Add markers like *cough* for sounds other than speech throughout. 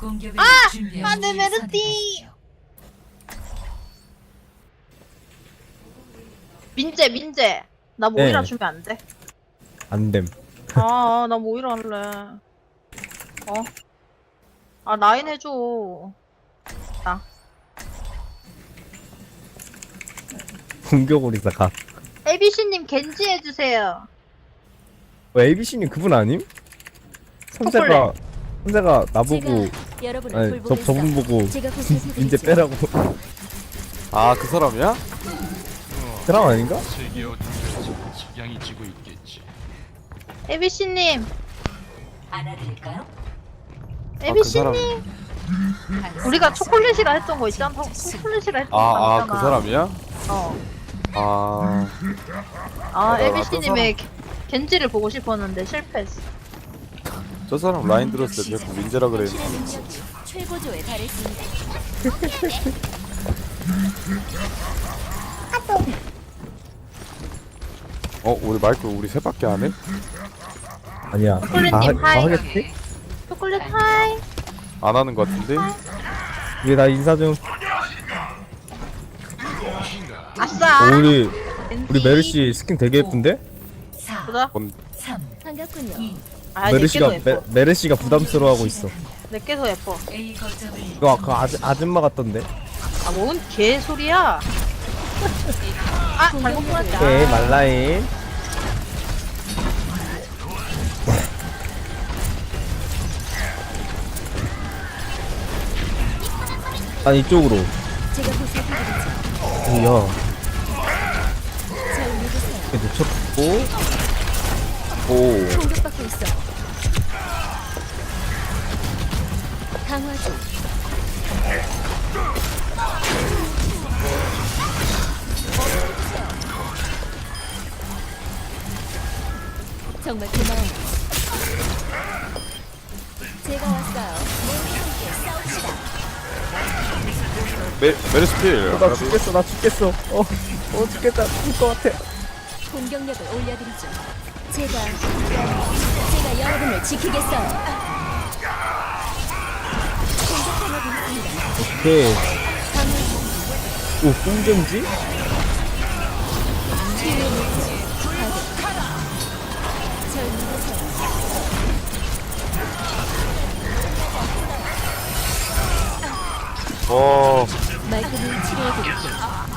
공격을 돼, 메르티! 선택하십시오. 민재 민재 나 모이라 네. 주면 안 돼? 안됨 아나 모이라 할래 어? 아 라인 해줘 공격으로 가 ABC님 겐지 해주세요 어, ABC님 그분 아님? 선재가 선재가 나보고 제가 여러분을 아니 저, 돌보겠어. 저분 보고 제가. *laughs* 이제 빼라고 아 그 사람이야? 드라마 아닌가? 세계 어딘가에서 석양이 지고 있겠지. ABC님 안아드릴까요? ABC님 우리가 초콜릿이라 했던 거 있잖아 초콜릿이라 했던 거 아 아 그 있잖아 사람이야? 어. 아아나 ABC님의 겐지를 보고 싶었는데 실패했어 저 사람 라인 들었을 때 자꾸 민재라 능력이 최고조에 달했습니다. 어 우리 마이크 우리 셋밖에 안 해? 아니야 초콜릿님, 다, 하- 하이. 하겠지? 초콜릿 하이 안 하는 것 같은데? 이게 나 인사 좀 아싸. 어, 우리. 우리 메르 시 스킨 되게 예쁜데? 4, 보자. 뭔 3, 반갑군요. 2, 아 메르 시가 내게 더 메, 예뻐. 메르 시가 부담스러워하고 있어. 내게 더 예뻐. 이거 아까 아줌, 아줌마 같던데? 아 뭔 개소리야? 아 잘못 보냈다. 오케이 말라인. 난 이쪽으로 절 믿으세요. 이렇게 놓쳤고 오. 정말 고마워 메 메르스필. 나 죽겠어 나 죽겠어 어, 어 죽겠다 죽을 것 같아 공격력을 올려드리죠. 제가 제가 여러분을 지키겠어요. 있습니다. 오케이 오 가득. 절 믿으세요. 어. 말끔히 도착했습니다.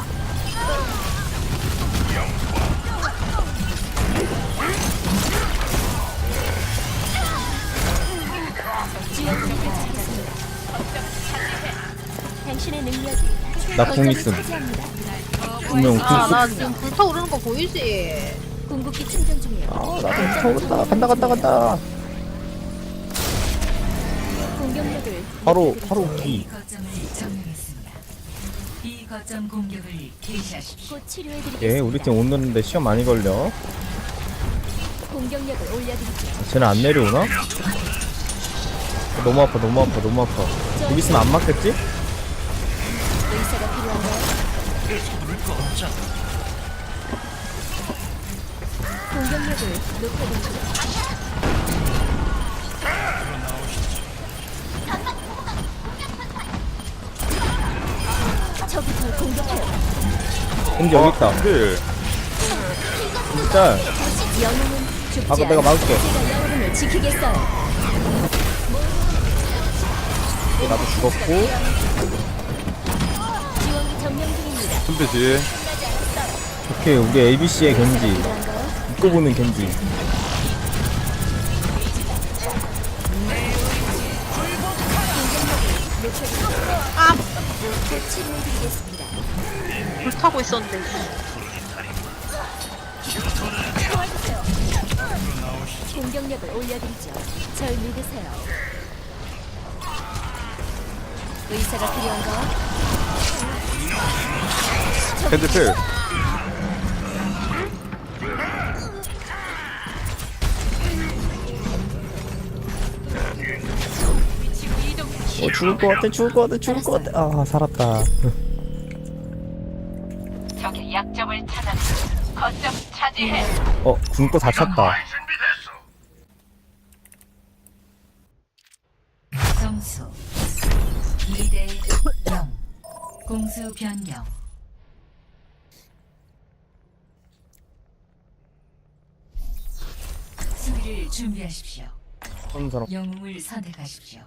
당신의 능력이 나 궁 있음. 분명 아, 나궁 지금 불타오르는 거 보이지? 궁극기 충전 중이에요. 아, 나도 타오른다 간다 간다 간다 공격력을 바로 바로 기 거점을 점령했습니다. 거점 공격을 개시하십시오. 곧 치료해드리겠습니다. 예, 우리 팀 오는데 시험 많이 걸려. 공격력을 올려드리죠. 쟤는 안 내려오나? 너무 아파, 너무 아파, 너무 아파. 여기 있으면 안 맞겠지? 의사가 필요한가요? 공격력을 높여드리죠. 근데 여기 있다. 필. 진짜. 영웅은 죽지 아까 내가 않아. 막을게. 제가 여러분을 지키겠어요. 나도 죽었고. 지원이 점령 중입니다. 순대 뒤에. 오케이, 우리 ABC의. 필요한가요? 입고 보는. 곧 치료해드리겠습니다. 불 타고 있었는데. 공격력을 올려드리죠. 절 믿으세요. 의사가 필요한가요? 핸드 필. 어, 죽을 것 같아, 죽을 것 같아, 죽을 것 같아. 아, 살았다. 어 궁도 다 찼다 점수 2대 0. 공수 변경. 수비를 준비하십시오. 한 사람 영웅을 선택하십시오.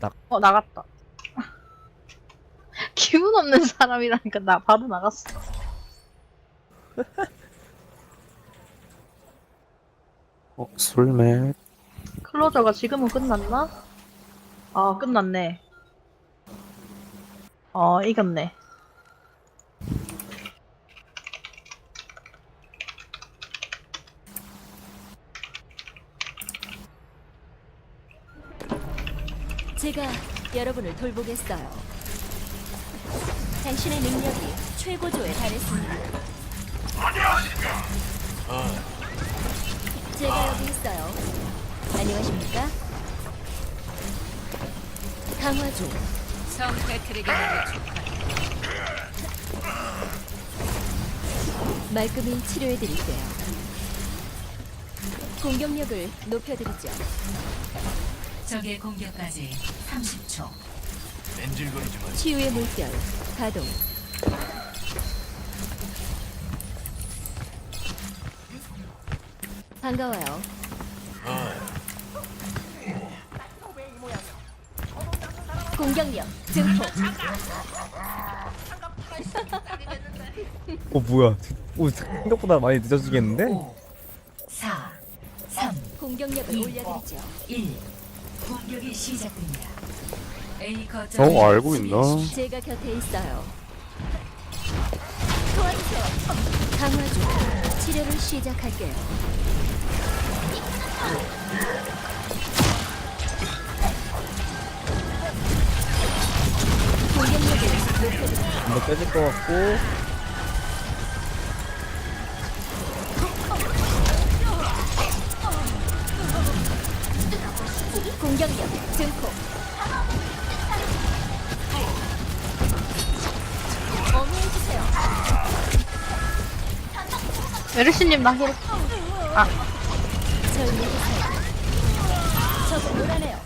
나 어 나갔다. 기운 없는 사람이라니까 나 바로 나갔어. 어 술맥 클로저가 지금은 끝났나? 아 끝났네. 어 이겼네. 제가 여러분을 돌보겠어요. 당신의 능력이 최고조에 달했습니다. 제가 여기 있어요. 안녕하십니까? 강화 중. 성 패트릭에게 말끔히 치료해드릴게요. 공격력을 높여드리죠. 적의 공격까지 30초. 뺀질거리지 마. 치유의 물결 가동. 반가워요. 공격력 증폭. 어 뭐야 오 생각보다 많이 늦어지겠는데? 5, 4, 3, 공격력을 올려드리죠. 1. 공격이 시작됩니다. 어 알고 있나? 제가 곁에 있어요. 도와주세요. 강화 중. 치료를 시작할게요. 공격력을. 한번 빼질 것 같고 공격력 증폭. 메르시님 나 힐. 놀아내요.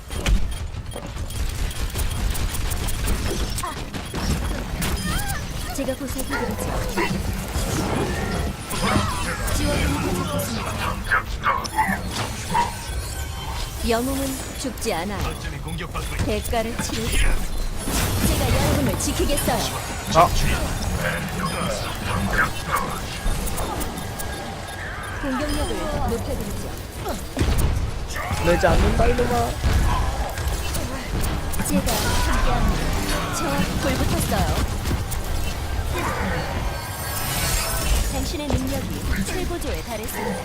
제가 보살펴드리죠. 영웅은 죽지 않아요. 대가를 치르죠. 제가 여러분을 지키겠어요. 공격력을 높여드리죠. 내지 않는다 이놈아 제가 함께합니다. 저 불붙었어요. 당신의 능력이 최고조에 달했습니다.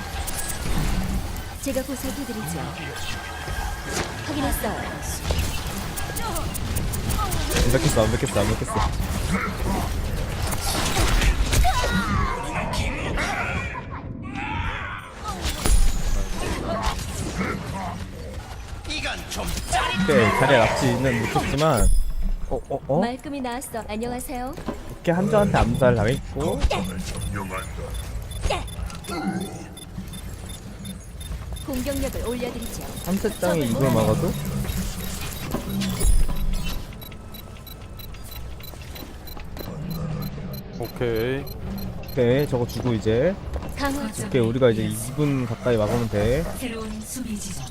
제가 보살펴드리죠. 확인했어요. 완벽했어 완벽했어 완벽했어 오케이 자리에 납치는 못했지만 어? 어? 어? 말끔히 나왔어. 안녕하세요. 이렇게 한조한테 암살 당했고 공격력을 올려드리죠. 삼세장에 이걸 막아도 오케이 오케이 저거 주고 이제 강화 중. 오케이 우리가 이제 2분 가까이 막으면 돼 새로운 수비 지점.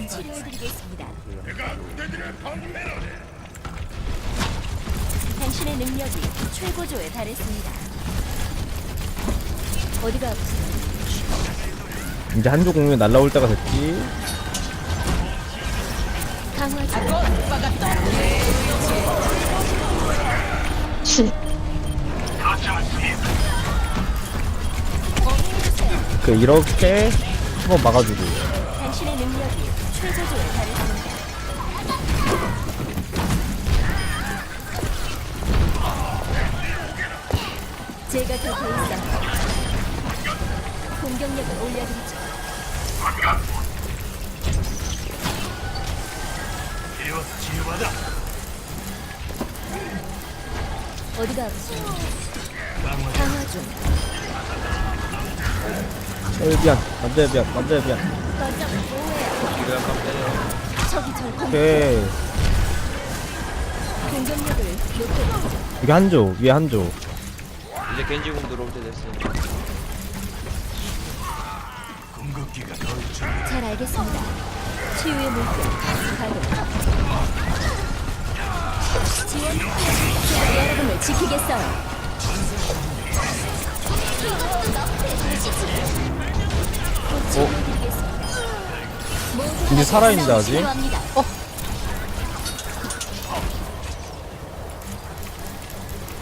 곧 치료해드리겠습니다. 당신의 능력이 최고조에 달했습니다. 어디가 아프세요? 이제 한조 공룡이 날라올 때가 됐지 강화 중. 치. 그 이렇게 한번 막아주고 당신의 능력이 최고조에 달했습니다. 제가 곁에 있어. 공격력을 올려드리죠. 싸워서 치유받아. 어디가 아프세요? 강화 중. 어, 미안. 남자야 미안. 남자야 미안. 거점 뭐예요? 저기 절 공- 오케이. 공격력을 높여 여기 한 조. 위에 한 조. 이제 겐지공 들어올 때 준비. 잘 알겠습니다. 치유의 물결 가동. 지원 제가 여러분을 지키겠어요. 곧 이제 살아있는데, 아직? 어.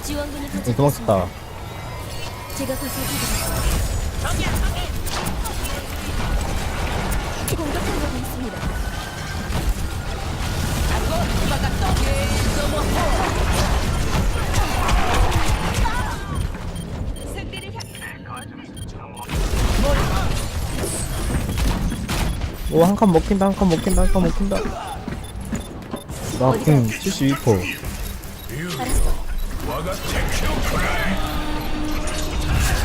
도착했습니다. 도망쳤다. 제가 오, 한 칸 먹힌다, 한 칸 먹힌다, 한 칸 먹힌다. 나궁 72%.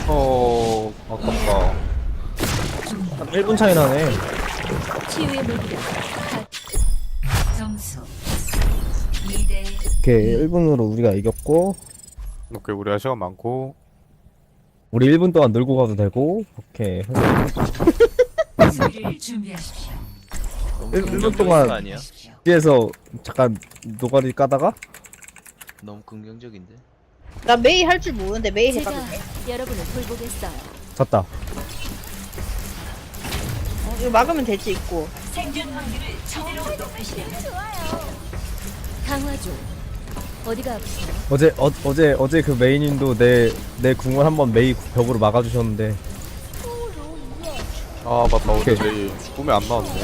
어 아깝다. 한 1분 차이 나네. 치유의 물결. 점수 2대 오케이, 1분으로 우리가 이겼고, 오케이 우리 시간 많고 우리 1분 동안 놀고 가도 되고, 오케이. 수비를 준비하십시오. 너무 일- 긍정적인 일분 동안- 아니야? 뒤에서 잠깐 노가리 까다가, 너무 긍정적인데. 나 메이 할 줄 모르는데 메이 제가 해봐도 돼? 여러분을 돌보겠어요. 졌다. 어, 이거 막으면 되지 있고. 생존 확률을 최대로 높이시려면 강화 중. 어디가 아프세요? 어제, 어, 어제, 어제 그 메이님도 내, 내 궁을 한번 메이 벽으로 막아주셨는데, 아 맞다 어제 오케이. 내일 꿈에 안 나왔네.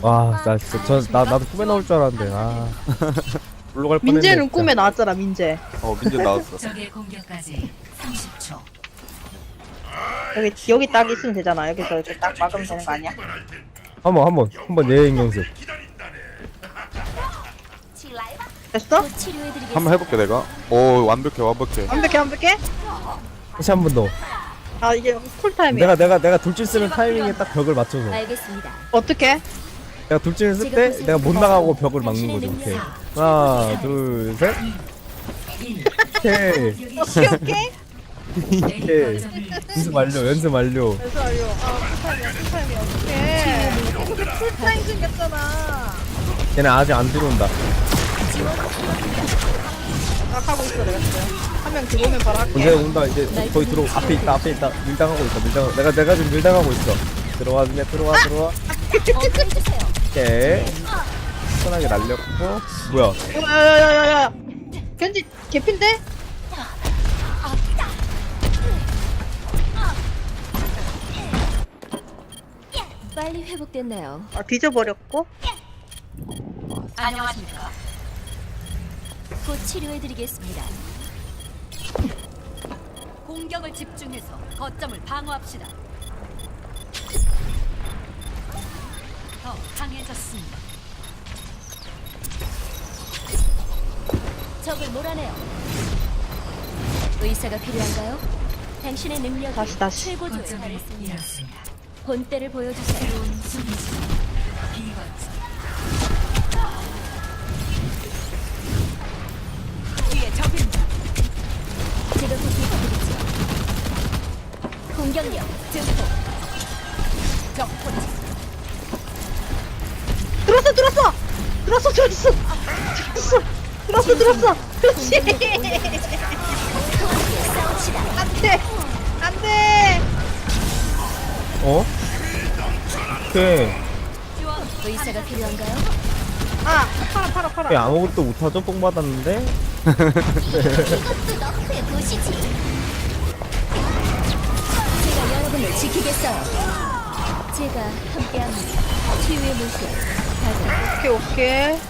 와, 나 진짜, 저, 나, 나도 꿈에 나올 줄 알았는데, 아. *laughs* 물러갈 뻔했네. 민재는 진짜. 꿈에 나왔잖아 민재. 어 민재 나왔어. *laughs* 적의 공격까지 30초. 여기 여기 딱 있으면 되잖아. 여기서 이렇게 딱 막으면 되는 거 아니야? 한 번, 한 번, 한번 예행 연습. 됐어? 한번 해볼게 내가. 오 완벽해 완벽해. 완벽해 완벽해? 다시 한 번 더. 아 이게 쿨타임이야. 내가, 내가, 내가 돌진 쓰는 타이밍에 딱 벽을 맞춰서. 알겠습니다. 어떻게? 내가 돌진을 쓸 때 내가 못 나가고 벽을 막는 거죠. 오케이. 하나, 둘, 셋. 1. *laughs* 오케이. 오케이 오케이. 오케이. 연습 완료, 연습 완료. 그래서. 아 쿨타임이야 쿨타임이야 어떡해. 쿨타임 생겼잖아. 걔네 아직 안 들어온다. 딱 하고 있어 내가 지금. 한명 들어오면 바로 이제 할게. 온다. 이제 거의 들어. 앞에 있다. 앞에 있다. 밀당하고 있다. 밀당. 내가 내가 지금 밀당하고 있어. 들어와, 그냥 들어와, 들어와. 어해주세요 오케이. 편하게 날렸고. 뭐야? 야야야야야. 견지 개핀데? 빨리 회복됐나요? 아 뒤져버렸고. 안녕하십니까? 곧 치료해드리겠습니다. 공격을 집중해서 거점을 방어합시다. 더 강해졌습니다. 적을 몰아내요. 의사가 필요한가요? 당신의 능력이 다시, 다시. 최고조에 달했습니다. 본때를 보여주세요. 새로운 수비 공격력 증폭. 적 포착. 들었어 들었어. 들었어 들었어. 들었어. 들었어 들었어. 그렇지. 안돼. 안돼. 어? 오케이. 의사가 필요한가요? 아 팔아 팔아 팔아. 왜 아무것도 못하죠? 뽕 받았는데? 이것도 너프의 도시지. 여러분을 지키겠어요. 제가 함께합니다. 치유의 물결. 가자. 오케이 오케이.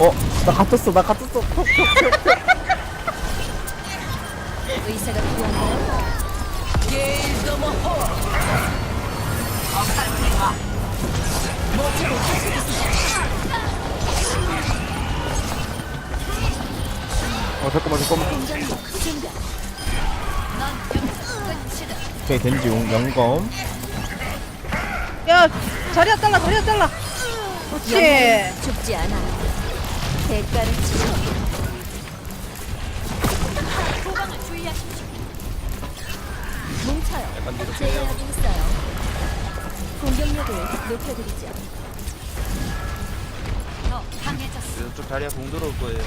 어? 나 갇혔어. 나 갇혔어. 의사가 필요한가요? 어 잠깐만 잠깐만 공격력 증가. 오케이 겐지 용- 영검 야 자리야 잘라 자리야 잘라 그렇지 영웅은 죽지 않아. 대가를 치르. 뭉쳐요. 약간 뒤로 제가 여기 있어요. 공격력을 높여드리죠. 더 강해졌습니다. 그래서 쪽 다리가 공 들어올 거예요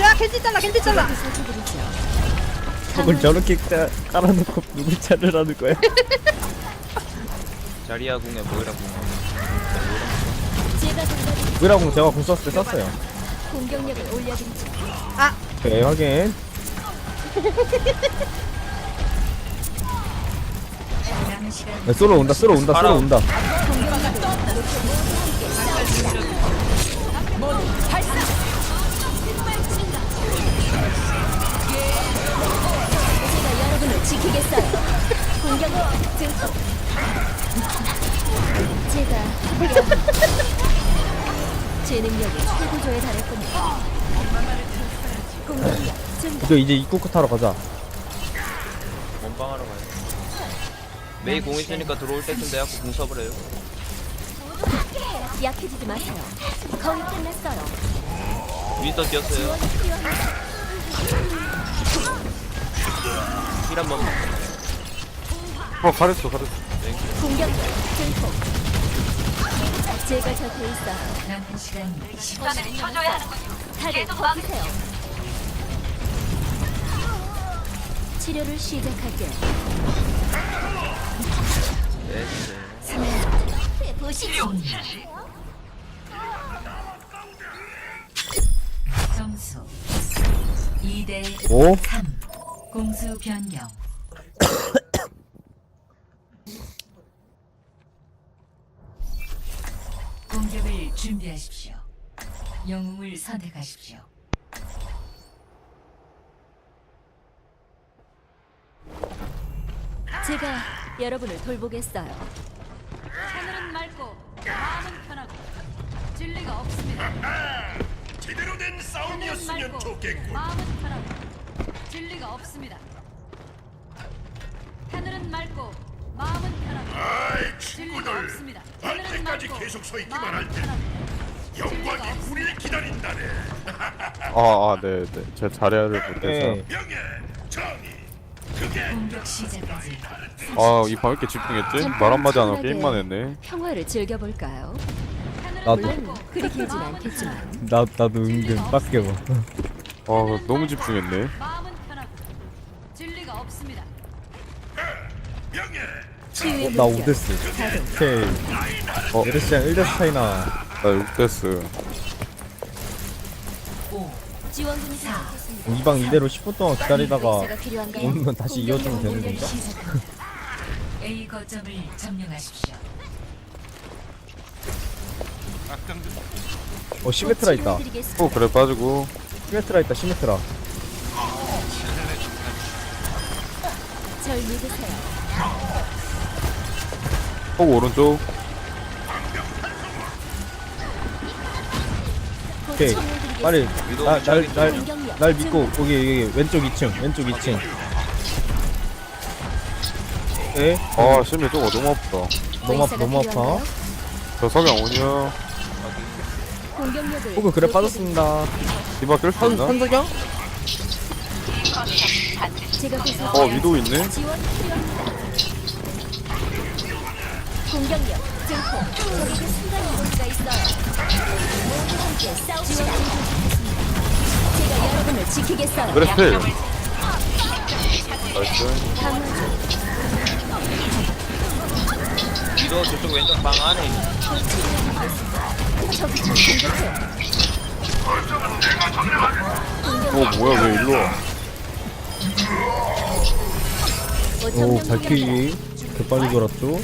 야 겐지 잘라 겐지 잘라. 저걸 저렇게 깔- 깔아놓고 누구 차를 하는 거야? 자리야 궁에 모이라 궁 제가 돌봐드리 뭐라고 제가 공 썼을 때 썼어요 공격력을 올려드리죠. 오케이 확인 야, 쏘러 온다 쏘러 온다 쏘러 온다 지키겠어요. 공격력 증폭. 제가 함께합니다. *laughs* 제 능력이 최고조에 달했군요. 공격력 증가. 이제 이제 입구 타러 가자 원방하러 가요 메이 공 있으니까 들어올 때쯤 내가 궁 써버려요 약해지지 마세요. 거의 끝났어요. 윈터 뛰었어요 지원이 필요합니다. 힐 한번 어 가렸어 가렸어 증폭. 제가 곁에 있어. 남은 시간 10분 다들 버티세요. 치료를 시작할게요. 네 보시죠. 점수 2대 오 3 공수 변경 공격을 준비하십시오 영웅을 선택하십시오 제가 여러분을 돌보겠어요. 하늘은 맑고 마음은 편하고 진리가 없습니다 제대로 된 하늘은 싸움이었으면 맑고 좋겠군. 마음은 편하고 진리가 없습니다. 하늘은 맑고 마음은 편하고 아이 진리가 친구들, 없습니다. 하늘은 언제까지 맑고 계속 서 있기만 마음은 할 테? 편하고 영광이 우리를 기다린다네. *laughs* 아 아 네 네. 제가 자리를 못해서. 오케이 명예, 정의, 그게 공격 시작까지. 아이 방 이렇게 집중했지? 말 한마디 안 하고 게임만 했네. 평화를 즐겨볼까요? 나도. 물론 그리 길진 않겠지만 나, 나도 은근 빡겨 아 너무 집중했네. 마음은 편하고 진리가 없습니다 명예, 치유의 어, 나 물결 5데스 가동 오케이 어 에르시랑 1데스 차이나 나 6데스 지원군이 도착했습니다. 이방 이대로 10분 동안 기다리다가 의사가 필요한가요? 오면 다시 이어주면 되는 건가? 시작합니다 A 거점을 점령하십시오 어 시메트라 있다 치료해드리겠습니다. 어 그래 빠지고 시메트라 있다 시메트라 절 믿으세요. 어 오른쪽 곧 오케이. 빨리 위도 날날 날 믿고 거기 여기 왼쪽 2층 왼쪽 2층 에? 아 심해 저거 너무 아프다 너무 아파 너무 아파? 저 석양 오냐 공격력을 호그 그래. 빠졌습니다 디바 깰수 한, 있나? 제가 보살펴 어 위도 있네 지원 필요합니다. 공격력 증폭 적에게 순간 이동기가 있어요. 모두 함께 싸웁시다. 제가 여러분을 지키겠어요. 그래 스펠 나이스 강화 중 위도 저쪽 왼쪽 방 안에 있는 적이 절 공격해요. 어 뭐야 왜 일로 와오 오천명 발키리 개 빨리 돌았죠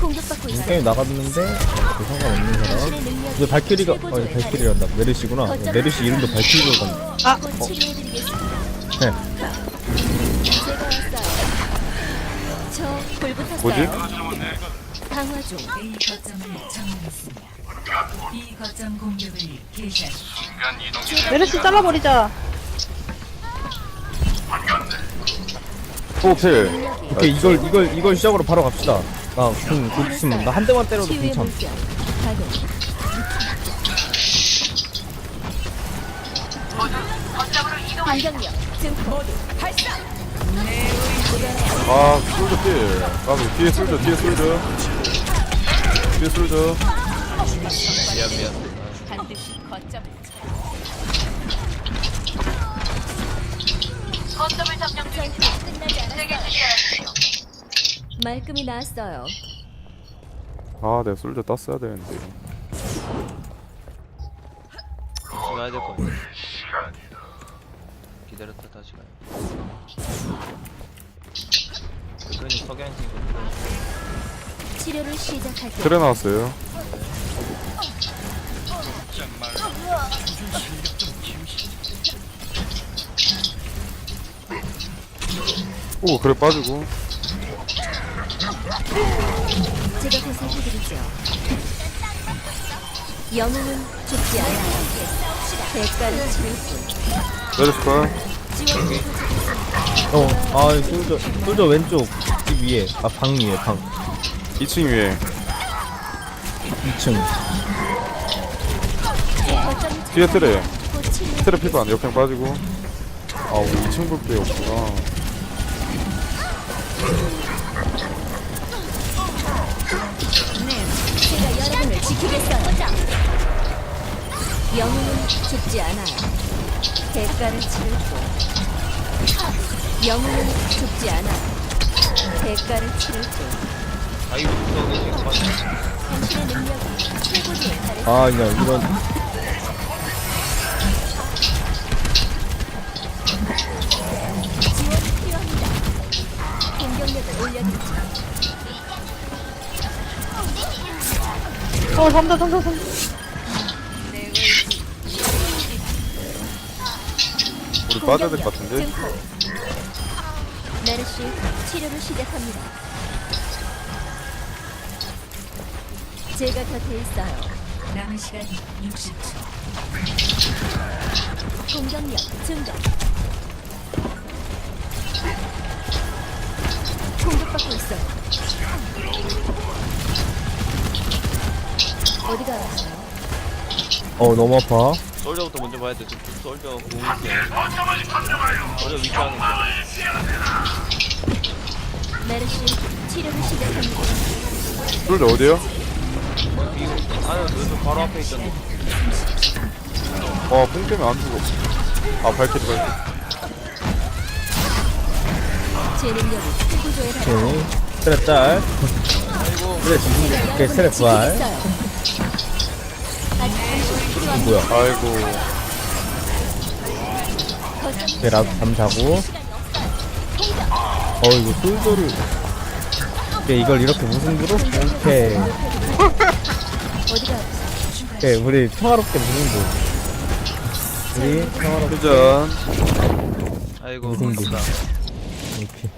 공격받고. 게임 나갔는데 그 상관없는 사람 근데 발키리가 어 발키리란다 메르시구나 어, 메르시 이름도 발키리로 갔네 달해- 곧 치료해드리겠습니다. 네. 저. 뭐지? 강화 중. A 거점을 점령했습니다. B 거점 공격을 개시하십시오. 메르시 잘라버리자. 호필 오케이 이걸 이걸 이걸 시작으로 바로 갑시다 나궁 있으면 나한 대만 때려도. 가동. 반격력 증폭. 아 솔저 필 아, 뒤에 솔저 뒤에 솔저 뒤에 솔저 미안 미안 반드시 거점을 끝나지 않았어요. 말끔히 나왔어요. 아 내가 솔저 땄어야 되는데. 가야 될것 같아 기다렸다 다시 가요. 그니 석양팀이거든 치료를 시작할게요. 트레 나왔어요. 오 그래 빠지고 제가 보살펴드리죠. 영웅은 죽지 않아요. 대가를 치를 뿐. 내렸을까 지원이 어아 솔저 솔저 왼쪽 집 위에. 아 방 위에 방. 2층 위에. 2층. 거점 뒤에 트레. 곧 치료. 트레 피반 옆에 빠지고. 아 우리 2층 볼 때였구나 지키겠어요. 영웅은 죽지 않아요. 대가를 치를 뿐. 영웅은 죽지 않아요. 대가를 치를 뿐. 아이고 석양팀 맞아 당신의 능력이 최고조에. 아 그냥 이런 지원이 필요합니다. 공격력을 올려드리죠. 어, 삼다, 삼다, 삼다. 우리 빠져야 될 것 같은데 증폭. 메르시 치료를 시작합니다. 제가 곁에 있어요. 남은 시간 60초. 공격력 증가. 공격받고 있어요. 어디가 아프세요? 어 너무 아파. 솔저부터 먼저 봐야 돼. 솔저 솔저 위치하는 거 메르시 치료를 시작합니다. 솔저 어디요? 아유 왼쪽 바로 앞에 있던데. 아뽕 때문에 안 죽어. 아 발키리 발키리. 제 능력이 최고조에 달해. 오케이. 트랩 짤. 그래 지금. 오케이 트랩 부활. 지키겠어요. 뭐야? 아이고. 거점 오케이 라잠 자고. 어 이거 솔저를 오케이 이걸 이렇게 무승부로? 오케이? 오케이 우리 평화롭게 무승부 우리 평화롭게. 회전. 아이고 무슨 아깝다. 오케이